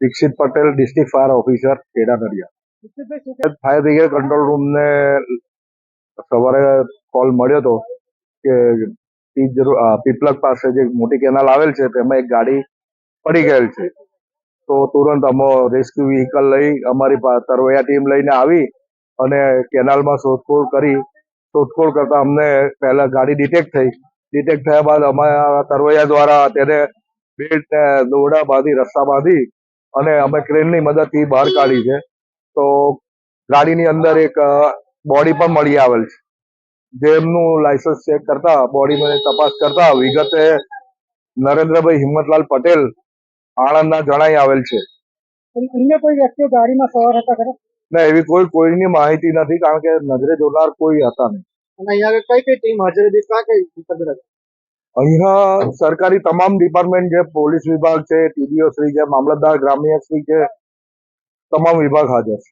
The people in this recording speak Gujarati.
Dikshit Patel, district fire officer, Kheda Nadiad fire brigade control રૂમને સવારે કોલ મળ્યો હતો કે પીપલક પાસે જે મોટી કેનાલ આવેલ છે, તેમાં એક ગાડી પડી ગયેલ છે. તો તુરંત અમે રેસ્ક્યુ વ્હીકલ લઈ, અમારી તરવૈયા ટીમ લઈને આવી અને કેનાલમાં શોધખોળ કરી. શોધખોળ કરતા અમને પહેલા ગાડી ડિટેક્ટ થઈ. ડિટેક્ટ થયા બાદ અમારા તરવૈયા દ્વારા તેને બેલ્ટ દોરડા બાંધી, રસ્તા બાંધી અને અમે ક્રેનની મદદથી બહાર કાઢી છે. તો ગાડીની અંદર એક બોડી પણ મળી આવેલ છે. જેમનું લાયસન્સ ચેક કરતા બોડીમાં તપાસ કરતા વિગતે નરેન્દ્રભાઈ હિંમતલાલ પટેલ આણંદના જણાઈ આવેલ છે. અન્ય કોઈ વ્યક્તિઓ ગાડીમાં સવાર હતા ખરા? ના એવી કોઈ કોઈની માહિતી નથી કારણ કે નજરે જોનાર કોઈ હતા નહીં. અને અહીંયા કઈ કઈ ટીમ હાજર હતી? ક્યાં કઈ અહીંયા સરકારી તમામ ડિપાર્ટમેન્ટ જે પોલીસ વિભાગ છે ટીડીઓ શ્રી છે, મામલતદાર ગ્રામ્ય શ્રી છે, તમામ વિભાગ હાજર છે.